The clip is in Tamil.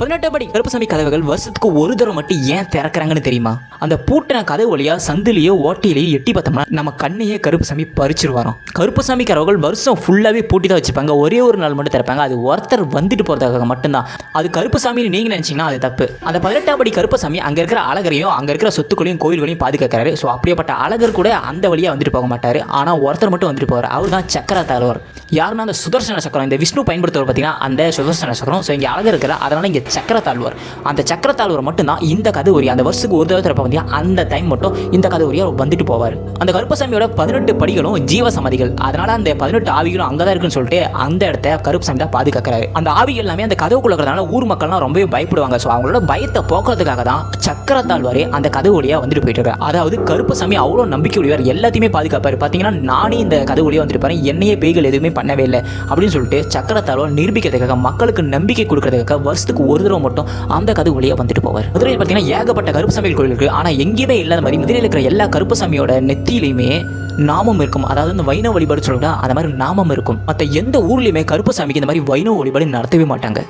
பதினெட்டாம் படி கருப்பசாமி கதவுகள் வருஷத்துக்கு ஒரு தடவை மட்டும் ஏன் திறக்கிறாங்கன்னு தெரியுமா? அந்த பூட்டின கதவு வழியா சந்திலேயோ ஓட்டையிலேயோ எட்டி பார்த்தோம்னா நம்ம கண்ணையே கருப்பசாமி பறிச்சிட்டு கருப்பசாமி கதவுகள் வருஷம் ஃபுல்லாகவே பூட்டி தான் வச்சுப்பாங்க. ஒரே ஒரு நாள் மட்டும் திறப்பாங்க. அது ஒருத்தர் வந்துட்டு போகிறதுக்காக மட்டும்தான். அது கருப்பசாமின்னு நீங்கள் நினச்சிங்கன்னா அது தப்பு. அந்த பதினெட்டாம் படி கருப்பசாமி அங்கே இருக்கிற அழகரையும் அங்கே இருக்கிற சொத்துக்களையும் கோயில்களையும் பாதுகாக்கிறாரு. ஸோ அப்படியேப்பட்ட அழகர் கூட அந்த வழியாக வந்துட்டு போக மாட்டார். ஆனால் ஒருத்தர் மட்டும் வந்துட்டு போவார் அவர் தான் சக்கர தலைவர் யாருன்னா அந்த சுதர்சன சக்கரம் இந்த விஷ்ணு பயன்படுத்துவர் பார்த்தீங்கன்னா அந்த சுதர்சன சக்கரம். ஸோ இங்கே அழகர் இருக்கிற அதனால இங்கே சக்கர தாழ்வார் அந்த சக்கர தாழ்வார் மட்டும்தான் இந்த கதை உரிய அந்த வருஷத்துக்கு ஒரு தடவை திறப்ப பார்த்தீங்கன்னா அந்த டைம் மட்டும் இந்த கதை உரிய வந்துட்டு போவார். அந்த கருப்பசாமியோட பதினெட்டு படிகளும் ஜீவ சமாதிகள் அதனால அந்த பதினெட்டு ஆவிகளும் அங்கே தான் இருக்குன்னு சொல்லிட்டு அந்த இடத்த கருப்பசாமி தான் பாதுகாக்கிறாரு. அந்த ஆவிகள் எல்லாமே அந்த கதவுக்குள்ள இருக்கிறதுனால ஊர் மக்கள்லாம் ரொம்பவே பயப்படுவாங்க. ஸோ அவங்களோட பயத்தை போக்குறதுக்காக தான் சக்கர தாழ்வாரே அந்த கதவு வழியாக வந்துட்டு போயிட்டு இருக்காரு. அதாவது கருப்பசாமி அவ்வளோ நம்பிக்கை உடையவர் எல்லாத்தையுமே பாதுகாப்பார். பார்த்தீங்கன்னா நானே இந்த கதவு வழியாக வந்துட்டு பாரு என்னையே பேய்கள் எதுவுமே பண்ணவே இல்லை அப்படின்னு சொல்லிட்டு சக்கரத்தாழ்வார் நிரூபிக்கிறதுக்காக மக்களுக்கு நம்பிக்கை கொடுக்கறதுக்காக வருஷத்துக்கு ஒரு தடவை மட்டும் அந்த கதவு வழியாக வந்துட்டு போவார். மதுரையில் பார்த்தீங்கன்னா ஏகப்பட்ட கருப்பசாமிகள் கோயில் இருக்கு. ஆனால் எங்கேயுமே இல்லாத மாதிரி மதுரையில் இருக்கிற எல்லா கருப்பசாமியோட நெத்தியிலையுமே நாமம் இருக்கும். அதாவது இந்த வைணவ வழிபாடு சொல்லுங்க அந்த மாதிரி நாமம் இருக்கும். மற்ற எந்த ஊர்லேயுமே கருப்பசாமிக்கு இந்த மாதிரி வைணவ வழிபாடு நடத்தவே மாட்டாங்க.